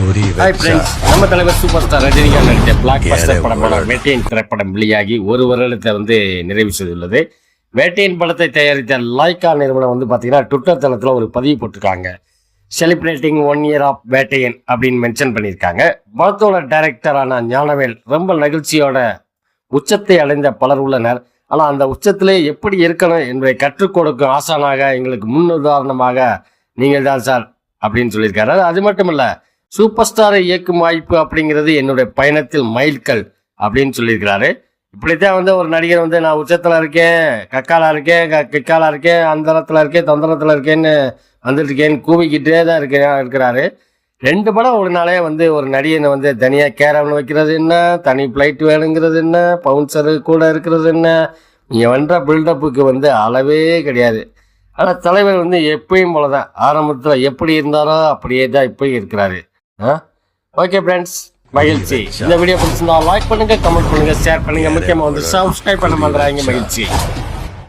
நம்ம தலைவர் super star Rajinikanth நடித்த பிளாக் பஸ்டர் படமான. வேட்டையின் திரைப்படம் வெளியாகி ஒரு வருடத்தை வந்து நிறைவு செய்துள்ளது. வேட்டையின் படத்தை தயாரித்த லைக்கா நிறுவனம் வந்து பார்த்தீங்கன்னா ட்விட்டர் தளத்தில் ஒரு பதிவு போட்டிருக்காங்க. Celebrating one year of Vettaiyan அப்படின்னு மென்ஷன் பண்ணியிருக்காங்க. படத்தோட டைரக்டரான ஞானவேல் ரொம்ப நெகிழ்ச்சியோட உச்சத்தை அடைந்த பலர் உள்ளனர். ஆனால் அந்த உச்சத்திலே எப்படி இருக்கணும் என்பதை கற்றுக் கொடுக்கும் ஆசானாக எங்களுக்கு முன்னுதாரணமாக நீங்கள் தான் சார் அப்படின்னு சொல்லியிருக்காரு. அது- அது மட்டும் இல்ல சூப்பர் ஸ்டாரை இயக்கும் வாய்ப்பு அப்படிங்கிறது என்னுடைய பயணத்தில் மைல்கல் அப்படின்னு சொல்லியிருக்கிறாரு. இப்படித்தான் வந்து ஒரு நடிகர் வந்து நான் உச்சத்தில் இருக்கேன் கக்காலா இருக்கேன் க- கிக்காலா இருக்கேன் அந்தரத்தில் இருக்கேன் தந்திரத்தில் இருக்கேன்னு வந்துட்டு இருக்கேன்னு கூவிக்கிட்டே தான் இருக்கிறேன் இருக்கிறாரு. ரெண்டு படம் ஒரு நாளே வந்து ஒரு நடிகனை வந்து தனியாக கேரவன் வைக்கிறது என்ன? தனி ஃப்ளைட் வேணுங்கிறது என்ன? பவுன்சரு கூட இருக்கிறது என்ன? நீங்கள் வந்த பில்டப்புக்கு வந்து அளவே கிடையாது. ஆனால் தலைவர் வந்து எப்பயும் போல தான் ஆரம்பத்தில் எப்படி இருந்தாரோ அப்படியே தான் இப்போயும் இருக்கிறாரு. ஓகே ஃப்ரெண்ட்ஸ் மகிழ்ச்சி. இந்த வீடியோ பிடிச்சிருந்தா லைக் பண்ணுங்க கமெண்ட் பண்ணுங்க ஷேர் பண்ணுங்க. முக்கியமாக வந்து சப்ஸ்கிரைப் பண்ண மாட்டாங்க மகிழ்ச்சி.